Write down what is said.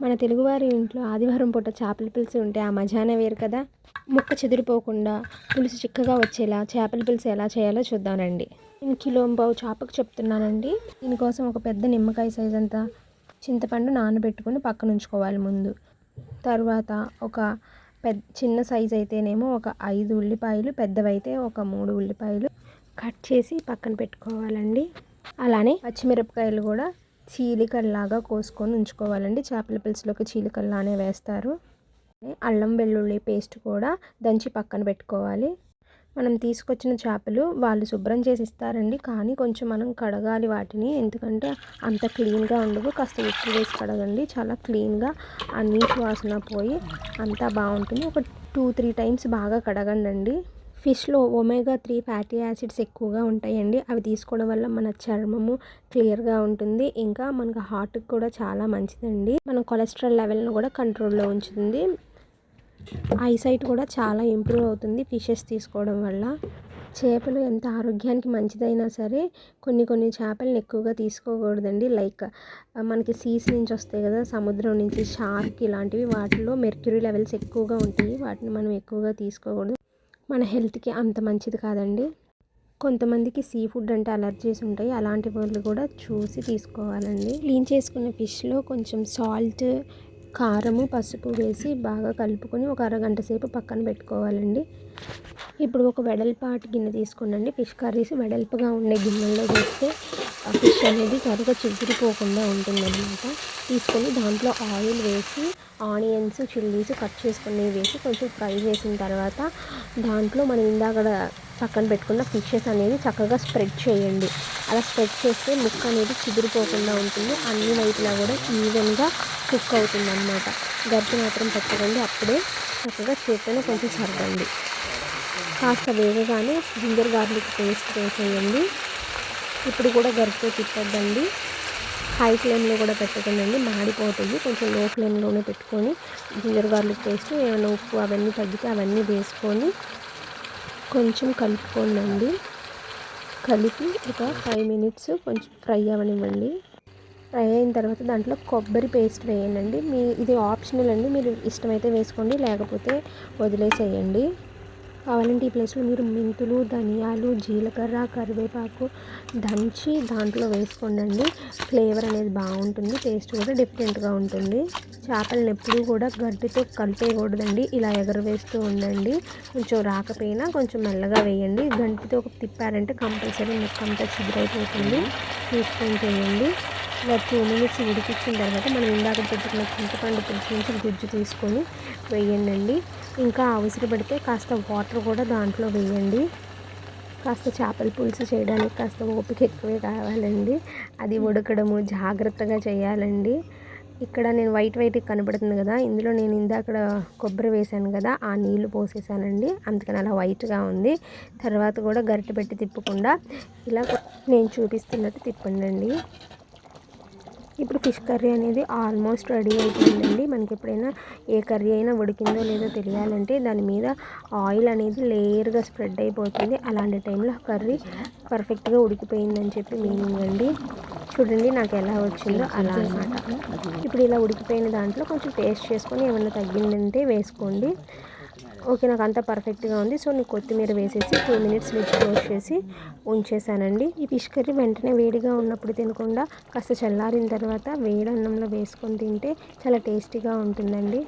మన తెలుగువారి ఇంట్లో ఆదివారం పూట చేపల పులుసు ఉంటే ఆ మజానే వేరు కదా. ముక్క చెదిరిపోకుండా పులుసు చిక్కగా వచ్చేలా చేపల పులుసు ఎలా చేయాలో చూద్దామండి. నేను కిలో బావు చేపకు చెప్తున్నానండి. దీనికోసం ఒక పెద్ద నిమ్మకాయ సైజ్ అంతా చింతపండు నానబెట్టుకుని పక్కన ఉంచుకోవాలి ముందు. తర్వాత ఒక పెద్ద చిన్న సైజ్ అయితేనేమో ఒక ఐదు ఉల్లిపాయలు పెద్దవైతే ఒక మూడు ఉల్లిపాయలు కట్ చేసి పక్కన పెట్టుకోవాలండి. అలానే పచ్చిమిరపకాయలు కూడా చీలికల్లాగా కోసుకొని ఉంచుకోవాలండి. చేపల పులుసులోకి చీలికల్లానే వేస్తారు. అల్లం వెల్లుల్లి పేస్ట్ కూడా దంచి పక్కన పెట్టుకోవాలి. మనం తీసుకొచ్చిన చేపలు వాళ్ళు శుభ్రం చేసి ఇస్తారండి. కానీ కొంచెం మనం కడగాలి వాటిని. ఎందుకంటే అంత క్లీన్గా ఉండవు. కాస్త ఉప్పు వేసి కడగండి. చాలా క్లీన్గా ఆ నీటి వాసన పోయి అంతా బాగుంటుంది. ఒక టూ త్రీ టైమ్స్ బాగా కడగండి ఫిష్లో ఒమేగా త్రీ ఫ్యాటీ యాసిడ్స్ ఎక్కువగా ఉంటాయండి. అవి తీసుకోవడం వల్ల మన చర్మము క్లియర్గా ఉంటుంది. ఇంకా మనకు హార్ట్కి కూడా చాలా మంచిదండి. మన కొలెస్ట్రాల్ లెవెల్ను కూడా కంట్రోల్లో ఉంచుతుంది. ఐసైట్ కూడా చాలా ఇంప్రూవ్ అవుతుంది ఫిషెస్ తీసుకోవడం వల్ల. చేపలు ఎంత ఆరోగ్యానికి మంచిదైనా సరే కొన్ని కొన్ని చేపలను ఎక్కువగా తీసుకోకూడదండి. లైక్ మనకి సీస్ నుంచి వస్తాయి కదా సముద్రం నుంచి షార్క్ ఇలాంటివి వాటిలో మెర్క్యూరీ లెవెల్స్ ఎక్కువగా ఉంటాయి. వాటిని మనం ఎక్కువగా తీసుకోకూడదు. మన హెల్త్కి అంత మంచిది కాదండి. కొంతమందికి సీ ఫుడ్ అంటే అలర్జీస్ ఉంటాయి. అలాంటి వాళ్ళు కూడా చూసి తీసుకోవాలండి. క్లీన్ చేసుకున్న ఫిష్లో కొంచెం సాల్ట్ కారము పసుపు వేసి బాగా కలుపుకొని ఒక అరగంట సేపు పక్కన పెట్టుకోవాలండి. ఇప్పుడు ఒక వెడల్పాటి గిన్నె తీసుకోండి ఫిష్ కర్రీస్ వెడల్పుగా ఉండే గిన్నెలో వేస్తే ఆ ఫిష్ అనేది త్వరగా చిగురిపోకుండా ఉంటుందన్నమాట. తీసుకొని దాంట్లో ఆయిల్ వేసి ఆనియన్స్ చిల్లీస్ కట్ చేసుకుని వేసి కొంచెం ఫ్రై చేసిన తర్వాత దాంట్లో మనం ఇందాక పక్కన పెట్టుకున్న ఫిషెస్ అనేది చక్కగా స్ప్రెడ్ చేయండి. అలా స్ప్రెడ్ చేస్తే ముక్క అనేది చిదిరిపోకుండా ఉంటుంది. అన్ని వైపులా కూడా ఈవెన్గా కుక్ అవుతుంది అనమాట గరిటె మాత్రం పెట్టకండి. అప్పుడే చక్కగా చేతిలో కొంచెం సరదండి. కాస్త వేగగానే జింజర్ గార్లిక్ పేస్ట్ వేసేయండి. ఇప్పుడు కూడా గరిటె తిప్పద్దండి. హై ఫ్లేమ్లో కూడా పెట్టకండి. మాడిపోతుంది. కొంచెం లో ఫ్లేమ్లోనే పెట్టుకొని జింజర్ గార్లిక్ పేస్ట్ ఏమైనా ఉప్పు అవన్నీ తగ్గితే అవన్నీ వేసుకొని కొంచెం కలుపుకోండి కలిపి ఒక ఫైవ్ మినిట్స్ కొంచెం ఫ్రై అవ్వనివ్వండి. ఫ్రై అయిన తర్వాత దాంట్లో కొబ్బరి పేస్ట్ వేయండి. మీ ఇది ఆప్షనల్ అండి. మీరు ఇష్టమైతే వేసుకోండి లేకపోతే వదిలేసేయండి. కావాలంటే ఈ ప్లేస్లో మీరు మెంతులు ధనియాలు జీలకర్ర కరివేపాకు దంచి దాంట్లో వేసుకోండి ఫ్లేవర్ అనేది బాగుంటుంది టేస్ట్ కూడా డిఫరెంట్గా ఉంటుంది. చేపలను ఎప్పుడూ కూడా గడ్డితో కలిపేయకూడదండి. ఇలా ఎగరవేస్తూ ఉండండి. కొంచెం రాకపోయినా కొంచెం మెల్లగా వేయండి. గంటితో తిప్పారంటే కంపల్సరీ ముక్క అంతా చిగురైపోతుంది. చూసుకొని చేయండి. ఇలా టూ మినిట్స్ ఉడికించిన తర్వాత మనం ఇందాక పెట్టుకున్న చింతపండు పులుసు నుంచి గుజ్జు తీసుకొని వేయండి ఇంకా అవసరపడితే కాస్త వాటర్ కూడా దాంట్లో వేయండి. కాస్త చేపల పులుసు చేయడానికి కాస్త ఓపిక ఎక్కువే కావాలండి. అది ఉడకడము జాగ్రత్తగా చేయాలండి. ఇక్కడ నేను వైట్ వైట్ కనబడుతుంది కదా ఇందులో నేను ఇందాక కొబ్బరి వేసాను కదా ఆ నీళ్ళు పోసేసానండి. అందుకని అలా వైట్గా ఉంది. తర్వాత కూడా గరిటె పెట్టి తిప్పకుండా ఇలా నేను చూపిస్తున్నట్టు తిప్పండి ఇప్పుడు ఫిష్ కర్రీ అనేది ఆల్మోస్ట్ రెడీ అయిపోయిందండి. మనకి ఎప్పుడైనా ఏ కర్రీ అయినా ఉడికిందో లేదో తెలియాలంటే దాని మీద ఆయిల్ అనేది లేయర్గా స్ప్రెడ్ అయిపోతుంది. అలాంటి టైంలో కర్రీ పర్ఫెక్ట్గా ఉడికిపోయిందని చెప్పి మీనింగ్ అండి. చూడండి నాకు ఎలా వచ్చిందో అలా అనమాట ఇప్పుడు ఇలా ఉడికిపోయిన దాంట్లో కొంచెం టేస్ట్ చేసుకొని ఏమైనా తగ్గిందంటే వేసుకోండి. ఓకే నాకు అంతా పర్ఫెక్ట్గా ఉంది. సో నేను కొత్తిమీర వేసేసి టూ మినిట్స్ లిడ్ క్లోజ్ చేసి ఉంచేసానండి. ఈ ఫిష్ కర్రీ వెంటనే వేడిగా ఉన్నప్పుడు తినకుండా కాస్త చల్లారిన తర్వాత వేడి అన్నంలో వేసుకొని తింటే చాలా టేస్టీగా ఉంటుందండి.